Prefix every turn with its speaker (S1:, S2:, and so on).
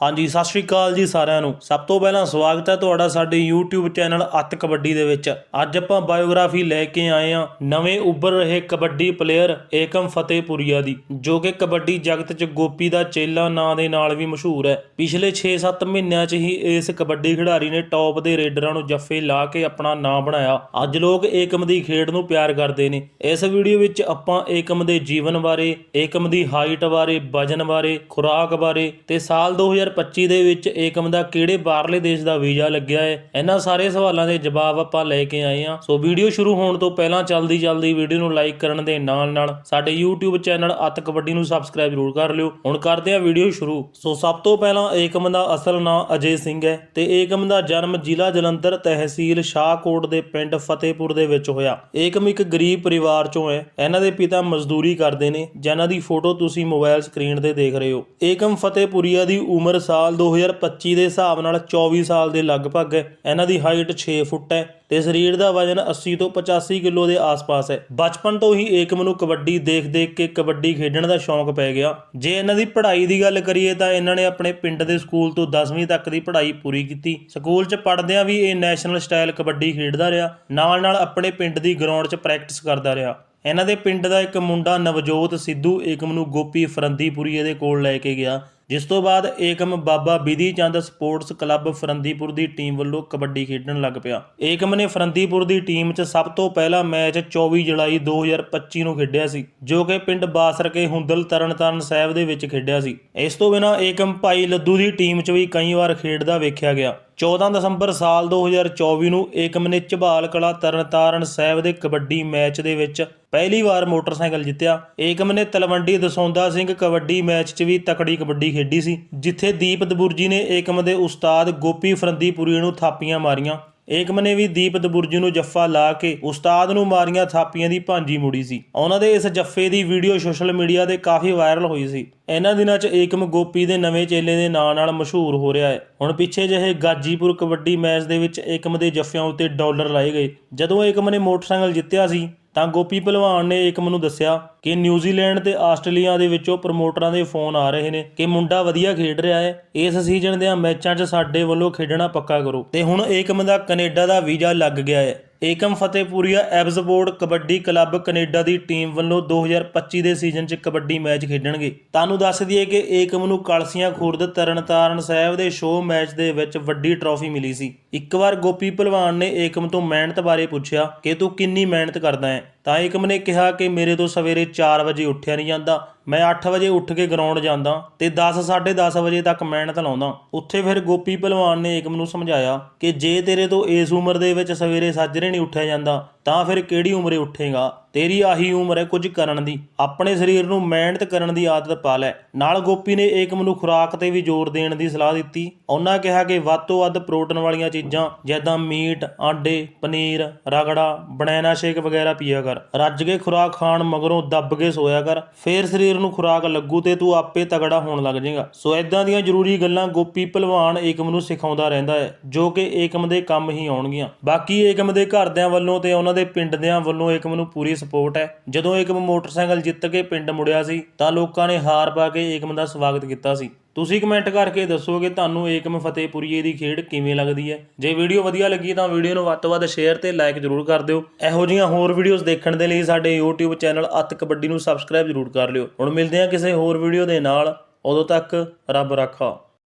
S1: ਹਾਂਜੀ, ਸਤਿ ਸ਼੍ਰੀ ਅਕਾਲ ਜੀ ਸਾਰਿਆਂ ਨੂੰ। ਸਭ ਤੋਂ ਪਹਿਲਾਂ ਸਵਾਗਤ ਹੈ ਤੁਹਾਡਾ ਸਾਡੇ YouTube ਚੈਨਲ ਅੱਤ ਕਬੱਡੀ ਦੇ ਵਿੱਚ। ਅੱਜ ਆਪਾਂ ਬਾਇਓਗ੍ਰਾਫੀ ਲੈ ਕੇ ਆਏ ਹਾਂ ਨਵੇਂ ਉੱਭਰ ਰਹੇ ਕਬੱਡੀ ਪਲੇਅਰ ਏਕਮ ਫਤਿਹਪੁਰੀਆ ਦੀ, ਜੋ ਕਿ ਕਬੱਡੀ ਜਗਤ 'ਚ ਗੋਪੀ ਦਾ ਚੇਲਾ ਨਾਂ ਦੇ ਨਾਲ ਵੀ ਮਸ਼ਹੂਰ ਹੈ। ਪਿਛਲੇ 6-7 ਮਹੀਨਿਆਂ 'ਚ ਹੀ ਇਸ ਕਬੱਡੀ ਖਿਡਾਰੀ ਨੇ ਟੌਪ ਦੇ ਰੇਡਰਾਂ ਨੂੰ ਜੱਫੇ ਲਾ ਕੇ ਆਪਣਾ ਨਾਂ ਬਣਾਇਆ। ਅੱਜ ਲੋਕ ਏਕਮ ਦੀ ਖੇਡ ਨੂੰ ਪਿਆਰ ਕਰਦੇ ਨੇ। ਇਸ ਵੀਡੀਓ ਵਿੱਚ ਆਪਾਂ ਏਕਮ ਦੇ ਜੀਵਨ ਬਾਰੇ, ਏਕਮ ਦੀ ਹਾਈਟ ਬਾਰੇ, ਵਜਨ ਬਾਰੇ, ਖੁਰਾਕ ਬਾਰੇ ਤੇ ਸਾਲ 2025 ਦੇ ਵਿੱਚ ਏਕਮ ਦਾ ਕਿਹੜੇ ਬਾਹਰਲੇ ਦੇਸ਼ ਦਾ ਵੀਜ਼ਾ ਲੱਗਿਆ ਹੈ? ਇਹਨਾਂ ਸਾਰੇ ਸਵਾਲਾਂ ਦੇ ਜਵਾਬ ਆਪਾਂ ਲੈ ਕੇ ਆਏ ਹਾਂ। ਸੋ ਵੀਡੀਓ ਸ਼ੁਰੂ ਹੋਣ ਤੋਂ ਪਹਿਲਾਂ ਜਲਦੀ ਜਲਦੀ ਵੀਡੀਓ ਨੂੰ ਲਾਈਕ ਕਰਨ ਦੇ ਨਾਲ ਨਾਲ ਸਾਡੇ YouTube ਚੈਨਲ ਅੱਤ ਕਬੱਡੀ ਨੂੰ ਸਬਸਕ੍ਰਾਈਬ ਜ਼ਰੂਰ ਕਰ ਲਿਓ। ਹੁਣ ਕਰਦੇ ਹਾਂ ਵੀਡੀਓ ਸ਼ੁਰੂ। ਸੋ ਸਭ ਤੋਂ ਪਹਿਲਾਂ ਏਕਮ ਦਾ ਅਸਲ ਨਾਮ ਅਜੇ ਸਿੰਘ ਹੈ ਤੇ ਏਕਮ ਦਾ ਜਨਮ ਜ਼ਿਲ੍ਹਾ ਜਲੰਧਰ ਤਹਿਸੀਲ ਸ਼ਾਹਕੋਟ ਦੇ ਪਿੰਡ ਫਤਿਹਪੁਰ ਦੇ ਵਿੱਚ ਹੋਇਆ। ਏਕਮ ਇੱਕ ਗਰੀਬ ਪਰਿਵਾਰ ਚੋਂ ਹੈ। ਇਹਨਾਂ ਦੇ ਪਿਤਾ ਮਜ਼ਦੂਰੀ ਕਰਦੇ ਨੇ, ਜਿਨ੍ਹਾਂ ਦੀ ਫੋਟੋ ਤੁਸੀਂ ਮੋਬਾਈਲ ਸਕਰੀਨ ਤੇ ਦੇਖ ਰਹੇ ਹੋ। ਏਕਮ ਫਤਿਹਪੁਰੀਆ ਦੀ ਉਮਰ ਸਾਲ 2025 ਦੇ ਹਿਸਾਬ ਨਾਲ 24 ਸਾਲ ਦੇ ਲਗਭਗ ਹੈ ਇਹਨਾਂ ਦੀ ਹਾਈਟ 6 ਫੁੱਟ ਹੈ ਤੇ ਸਰੀਰ ਦਾ ਵਜ਼ਨ 80 ਤੋਂ 85 ਕਿਲੋ ਦੇ ਆਸ-ਪਾਸ ਹੈ। ਬਚਪਨ ਤੋਂ ਹੀ ਏਕਮ ਨੂੰ ਕਬੱਡੀ ਦੇਖ-ਦੇਖ ਕੇ ਕਬੱਡੀ ਖੇਡਣ ਦਾ ਸ਼ੌਂਕ ਪੈ ਗਿਆ। ਜੇ ਇਹਨਾਂ ਦੀ ਪੜ੍ਹਾਈ ਦੀ ਗੱਲ ਕਰੀਏ ਤਾਂ ਇਹਨਾਂ ਨੇ ਆਪਣੇ ਪਿੰਡ ਦੇ ਸਕੂਲ ਤੋਂ 10ਵੀਂ ਤੱਕ ਦੀ ਪੜ੍ਹਾਈ ਪੂਰੀ ਕੀਤੀ। ਸਕੂਲ 'ਚ ਪੜ੍ਹਦਿਆਂ ਵੀ ਇਹ ਨੈਸ਼ਨਲ ਸਟਾਈਲ ਕਬੱਡੀ ਖੇਡਦਾ ਰਿਹਾ। ਨਾਲ-ਨਾਲ ਆਪਣੇ ਪਿੰਡ ਦੀ ਗਰਾਊਂਡ 'ਚ ਪ੍ਰੈਕਟਿਸ ਕਰਦਾ ਰਿਹਾ। ਇਹਨਾਂ ਦੇ ਪਿੰਡ ਦਾ ਇੱਕ ਮੁੰਡਾ ਨਵਜੋਤ ਸਿੱਧੂ ਏਕਮ ਨੂੰ ਗੋਪੀ ਫਰੰਦੀਪੁਰੀ ਦੇ ਕੋਲ ਲੈ ਕੇ ਗਿਆ। ਜਿਸ ਤੋਂ ਬਾਅਦ ਏਕਮ ਬਾਬਾ ਬਿਧੀ ਚੰਦ ਸਪੋਰਟਸ ਕਲੱਬ ਫਰੰਦੀਪੁਰ ਦੀ ਟੀਮ ਵੱਲੋਂ ਕਬੱਡੀ ਖੇਡਣ ਲੱਗ ਪਿਆ। ਏਕਮ ਨੇ ਫਰੰਦੀਪੁਰ ਦੀ ਟੀਮ 'ਚ ਸਭ ਤੋਂ ਪਹਿਲਾ ਮੈਚ 24 ਜੁਲਾਈ 2025 ਨੂੰ ਖੇਡਿਆ ਸੀ, ਜੋ ਕਿ ਪਿੰਡ ਬਾਸਰਕੇ ਹੁੰਦਲ ਤਰਨਤਾਰਨ ਸਾਹਿਬ ਦੇ ਵਿੱਚ ਖੇਡਿਆ ਸੀ। ਇਸ ਤੋਂ ਬਿਨਾਂ ਏਕਮ ਭਾਈ ਲੱਦੂ ਦੀ ਟੀਮ 'ਚ ਵੀ ਕਈ ਵਾਰ ਖੇਡਦਾ ਵੇਖਿਆ ਗਿਆ। 14 ਦਸੰਬਰ ਸਾਲ 2024 ਨੂੰ ਏਕਮ ਨੇ ਝਬਾਲ ਕਲਾ ਤਰਨਤਾਰਨ ਸਾਹਿਬ ਦੇ ਕਬੱਡੀ ਮੈਚ ਦੇ ਵਿੱਚ ਪਹਿਲੀ ਵਾਰ ਮੋਟਰਸਾਈਕਲ ਜਿੱਤਿਆ। ਏਕਮ ਨੇ ਤਲਵੰਡੀ ਦਸੌਂਦਾ ਸਿੰਘ ਕਬੱਡੀ ਮੈਚ 'ਚ ਵੀ ਤਕੜੀ ਕਬੱਡੀ ਖੇਡੀ ਸੀ, ਜਿੱਥੇ ਦੀਪ ਦਬੁਰਜੀ ਨੇ ਏਕਮ ਦੇ ਉਸਤਾਦ ਗੋਪੀ ਫਰੰਦੀਪੁਰੀ ਨੂੰ ਥਾਪੀਆਂ ਮਾਰੀਆਂ। ਏਕਮ ਨੇ ਵੀ ਦੀਪ ਦਬੁਰਜੀ ਨੂੰ ਜੱਫਾ ਲਾ ਕੇ ਉਸਤਾਦ ਨੂੰ ਮਾਰੀਆਂ ਥਾਪੀਆਂ ਦੀ ਭਾਂਜੀ ਮੁੜੀ ਸੀ। ਉਹਨਾਂ ਦੇ ਇਸ ਜੱਫੇ ਦੀ ਵੀਡੀਓ ਸੋਸ਼ਲ ਮੀਡੀਆ ਤੇ ਕਾਫੀ ਵਾਇਰਲ ਹੋਈ ਸੀ। ਇਹਨਾਂ ਦਿਨਾਂ 'ਚ ਏਕਮ ਗੋਪੀ ਦੇ ਨਵੇਂ ਚੇਲੇ ਦੇ ਨਾਂ ਨਾਲ ਮਸ਼ਹੂਰ ਹੋ ਰਿਹਾ ਹੈ। ਹੁਣ ਪਿੱਛੇ ਜਿਹੇ ਗਾਜੀਪੁਰ ਕਬੱਡੀ ਮੈਚ ਦੇ ਵਿੱਚ ਏਕਮ ਦੇ ਜੱਫਿਆਂ ਉੱਤੇ ਡਾਲਰ ਲਾਏ ਗਏ। ਜਦੋਂ ਏਕਮ ਨੇ ਮੋਟਰਸਾਈਕਲ ਜਿੱਤਿਆ ਸੀ ਤਾਂ ਗੋਪੀ ਭਲਵਾਨ ਨੇ ਏਕਮ ਨੂੰ ਦੱਸਿਆ ਕਿ ਨਿਊਜ਼ੀਲੈਂਡ ਤੇ ਆਸਟ੍ਰੇਲੀਆ ਦੇ ਵਿੱਚੋਂ ਪ੍ਰਮੋਟਰਾਂ ਦੇ ਫੋਨ ਆ ਰਹੇ ਨੇ ਕਿ ਮੁੰਡਾ ਵਧੀਆ ਖੇਡ ਰਿਹਾ ਹੈ, ਇਸ ਸੀਜ਼ਨ ਦੇ ਮੈਚਾਂ 'ਚ ਸਾਡੇ ਵੱਲੋਂ ਖੇਡਣਾ ਪੱਕਾ ਕਰੋ। ਤੇ ਹੁਣ ਏਕਮ ਦਾ ਕੈਨੇਡਾ ਦਾ ਵੀਜ਼ਾ ਲੱਗ ਗਿਆ ਹੈ। Ekam Fatehpuria Abbotsford kabaddi club Canada ਦੀ ਟੀਮ ਵੱਲੋਂ 2025 ਦੇ ਸੀਜ਼ਨ 'ਚ ਕਬੱਡੀ ਮੈਚ ਖੇਡਣਗੇ। ਤੁਹਾਨੂੰ ਦੱਸ ਦਈਏ ਕਿ ਏਕਮ ਨੂੰ ਕਲਸੀਆਂ ਖੁਰਦ ਤਰਨਤਾਰਨ ਸਾਹਿਬ ਦੇ ਸ਼ੋਅ ਮੈਚ ਦੇ ਵਿੱਚ ਵੱਡੀ ਟਰਾਫੀ ਮਿਲੀ ਸੀ। ਇੱਕ ਵਾਰ ਗੋਪੀ ਭਲਵਾਨ ਨੇ ਏਕਮ ਤੋਂ ਮਿਹਨਤ ਬਾਰੇ ਪੁੱਛਿਆ, ਕਿ ਤੂੰ ਕਿੰਨੀ ਮਿਹਨਤ ਕਰਦਾ ਹੈ? ਤਾਂ ਏਕਮ ਨੇ ਕਿਹਾ ਕਿ ਮੇਰੇ ਤੋਂ ਸਵੇਰੇ 4 ਵਜੇ ਉੱਠਿਆ ਨਹੀਂ ਜਾਂਦਾ। ਮੈਂ 8 ਵਜੇ ਉੱਠ ਕੇ ਗਰਾਊਂਡ ਜਾਂਦਾ ਤੇ 10 10:30 ਵਜੇ ਤੱਕ ਮਿਹਨਤ ਲਾਉਂਦਾ। ਉੱਥੇ ਫਿਰ ਗੋਪੀ ਪਹਿਲਵਾਨ ਨੇ ਏਕਮ ਨੂੰ ਸਮਝਾਇਆ ਕਿ ਜੇ ਤੇਰੇ ਤੋਂ ਇਸ ਉਮਰ ਦੇ ਵਿੱਚ ਸਵੇਰੇ ਸਾਜਰੇ ਨਹੀਂ ਉੱਠਿਆ ਜਾਂਦਾ ਤਾਂ ਫਿਰ ਕਿਹੜੀ ਉਮਰੇ ਉੱਠੇਗਾ? ਤੇਰੀ ਆਹੀ ਉਮਰ ਹੈ ਕੁਝ ਕਰਨ ਦੀ। ਆਪਣੇ ਸਰੀਰ ਨੂੰ ਮਿਹਨਤ ਕਰਨ ਦੀ ਆਦਤ ਪਾ ਲੈ। ਨਾਲ ਗੋਪੀ ਨੇ ਏਕਮ ਨੂੰ ਖੁਰਾਕ ਤੇ ਵੀ ਜ਼ੋਰ ਦੇਣ ਦੀ ਸਲਾਹ ਦਿੱਤੀ। ਉਹਨਾਂ ਕਿਹਾ ਕਿ ਵੱਧ ਤੋਂ ਵੱਧ ਪ੍ਰੋਟੀਨ ਵਾਲੀਆਂ ਚੀਜ਼ਾਂ, ਜਿੱਦਾਂ ਮੀਟ, ਆਂਡੇ, ਪਨੀਰ, ਰਗੜਾ, ਬਨਾਨਾ ਸ਼ੇਕ ਵਗੈਰਾ ਪੀਆ ਕਰ। ਰੱਜ ਕੇ ਖੁਰਾਕ ਖਾਣ ਮਗਰੋਂ ਦੱਬ ਕੇ ਸੋਇਆ ਕਰ। ਫੇਰ ਸਰੀਰ ਨੂੰ ਖੁਰਾਕ ਲੱਗੂ ਤੇ ਤੂੰ ਆਪੇ ਤਗੜਾ ਹੋਣ ਲੱਗ ਜਾਏਗਾ। ਸੋ ਇਦਾਂ ਦੀਆਂ ਜ਼ਰੂਰੀ ਗੱਲਾਂ ਗੋਪੀ ਭਲਵਾਨ ਏਕਮ ਨੂੰ ਸਿਖਾਉਂਦਾ ਰਹਿੰਦਾ ਹੈ, ਜੋ ਕਿ ਏਕਮ ਦੇ ਕੰਮ ਹੀ ਆਉਣਗੀਆਂ। ਬਾਕੀ ਏਕਮ ਦੇ ਘਰਦਿਆਂ ਵੱਲੋਂ ਤੇ ਉਹਨਾਂ ਦੇ ਪਿੰਡ ਦਿਆਂ ਵੱਲੋਂ ਏਕਮ ਨੂੰ ਪੂਰੀ ਸਪੋਰਟ ਹੈ। ਜਦੋਂ ਏਕਮ ਮੋਟਰਸਾਈਕਲ ਜਿੱਤ ਕੇ ਪਿੰਡ ਮੁੜਿਆ ਸੀ, ਤਾਂ ਲੋਕਾਂ ਨੇ ਹਾਰ ਪਾ ਕੇ ਏਕਮ ਦਾ ਸਵਾਗਤ ਕੀਤਾ ਸੀ। ਤੁਸੀਂ ਕਮੈਂਟ ਕਰਕੇ ਦੱਸੋ ਕਿ ਤੁਹਾਨੂੰ ਏਕਮ ਫਤਿਹਪੁਰੀਏ ਦੀ ਖੇਡ ਕਿਵੇਂ ਲੱਗਦੀ ਹੈ? ਜੇ ਵੀਡੀਓ ਵਧੀਆ ਲੱਗੀ ਤਾਂ ਵੀਡੀਓ ਨੂੰ ਵੱਧ ਤੋਂ ਵੱਧ ਸ਼ੇਅਰ ਤੇ ਲਾਈਕ ਜ਼ਰੂਰ ਕਰ ਦਿਓ। ਇਹੋ ਜਿਹੀਆਂ ਹੋਰ ਵੀਡੀਓਜ਼ ਦੇਖਣ ਦੇ ਲਈ ਸਾਡੇ YouTube ਚੈਨਲ ਅੱਤ ਕਬੱਡੀ ਨੂੰ ਸਬਸਕ੍ਰਾਈਬ ਜ਼ਰੂਰ ਕਰ ਲਿਓ। ਹੁਣ ਮਿਲਦੇ ਹਾਂ ਕਿਸੇ ਹੋਰ ਵੀਡੀਓ ਦੇ ਨਾਲ। ਉਦੋਂ ਤੱਕ ਰੱਬ ਰਾਖਾ।